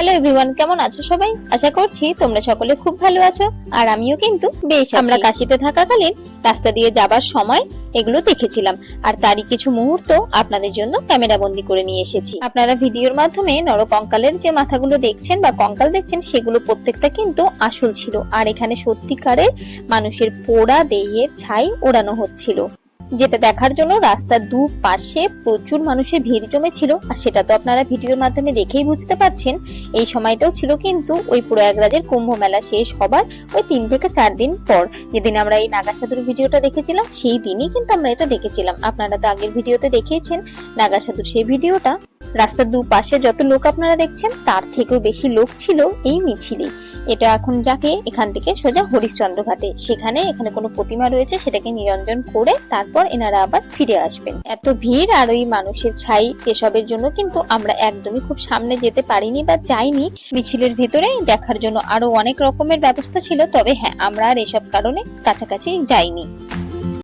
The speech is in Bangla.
হ্যালো এভরিওয়ান কেমন আছো সবাই? আশা করছি তোমরা সকলে খুব ভালো আছো আর আমিও কিন্তু বেশ আমরা কাশিতে থাকাকালীন রাস্তা দিয়ে যাবার সময় এগুলো দেখেছিলাম আর তারই কিছু মুহূর্ত আপনাদের জন্য ক্যামেরা বন্দি করে নিয়ে এসেছি। আপনারা ভিডিওর মাধ্যমে নরকঙ্কালের যে মাথাগুলো দেখছেন বা কঙ্কাল দেখছেন সেগুলো প্রত্যেকটা কিন্তু আসল ছিল আর এখানে সত্যিকারের মানুষের পোড়া দেহের ছাই ওড়ানো হচ্ছিল। যেটা দেখার জন্য রাস্তার দু পাশে প্রচুর মানুষের ভিড় জমেছিল। আর সেটা তো আপনারা ভিডিওর মাধ্যমে দেখেই বুঝতে পারছেন। এই সময়টাও ছিল কিন্তু ওই প্রয়াগরাজের কুম্ভ মেলা শেষ হবার ওই তিন থেকে চার দিন পর। যেদিন আমরা এই নাগাসাধুর ভিডিওটা দেখেছিলাম, সেই দিনই কিন্তু আমরা এটা দেখেছিলাম। আপনারা তো আগের ভিডিওতে দেখিয়েছেন নাগাসাধুর সেই ভিডিওটা রাস্তার দুপাশে যত লোক আপনারা দেখছেন, তার থেকেও বেশি লোক ছিল এই মিছিলে। এটা এখন যাকে এখান থেকে সোজা হরিশ্চন্দ্র ঘাটে সেখানে এখানে কোনো প্রতিমা রয়েছে, সেটাকে নিরঞ্জন করে তারপর এনারা আবার ফিরে আসবেন। এত ভিড় আর ওই মানুষের ছাই এসবের জন্য কিন্তু আমরা একদমই খুব সামনে যেতে পারিনি বা যাইনি। মিছিলের ভেতরে দেখার জন্য আরও অনেক রকমের ব্যবস্থা ছিল, তবে হ্যাঁ আমরা আর এসব কারণে কাছাকাছি যাইনি।